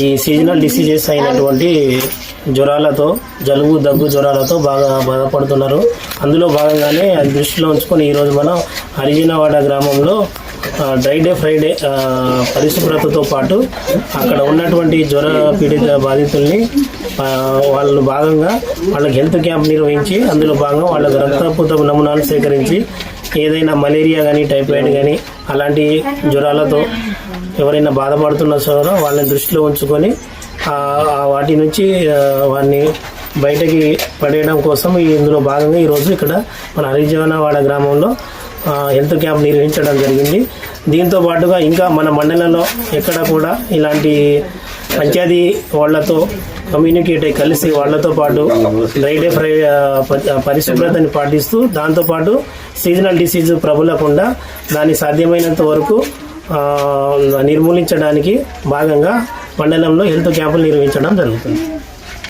ఈ seasonal diseases అయినటువంటి జ్వరాలతో జలుబు దగ్గు జ్వరాలతో బాగా బాధపడుతున్నారు. అందులో భాగంగానే అది దృష్టిలో ఉంచుకొని ఈరోజు మనం హరిజనవాడ గ్రామంలో డ్రై డే ఫ్రైడే పరిశుభ్రతతో పాటు అక్కడ ఉన్నటువంటి జ్వర పీడిత బాధితుల్ని ఆ, వాళ్ళు భాగంగా వాళ్ళకి హెల్త్ క్యాంప్ నిర్వహించి అందులో భాగంగా వాళ్ళకు రక్తపూత నమూనాలు సేకరించి ఏదైనా మలేరియా కానీ టైఫాయిడ్ కానీ అలాంటి జ్వరాలతో ఎవరైనా బాధపడుతున్న సోదరో వాళ్ళని దృష్టిలో ఉంచుకొని వాటి నుంచి వారిని బయటకి పడేయడం కోసం ఈ ఇందులో భాగంగా ఈరోజు ఇక్కడ మన హరిజవనవాడ గ్రామంలో హెల్త్ క్యాంప్ నిర్వహించడం జరిగింది. దీంతో పాటుగా ఇంకా మన మండలంలో ఎక్కడ కూడా ఇలాంటి పంచాయతీ వాళ్ళతో కమ్యూనికేట్ అయ్యి కలిసి వాళ్ళతో పాటు డ్రైడే ఫ్రై పరిశుభ్రతని పాటిస్తూ దాంతోపాటు సీజనల్ డిసీజ్ ప్రబలకుండా దాన్ని సాధ్యమైనంత వరకు నిర్మూలించడానికి భాగంగా మండలంలో హెల్త్ క్యాంపులు నిర్వహించడం జరుగుతుంది.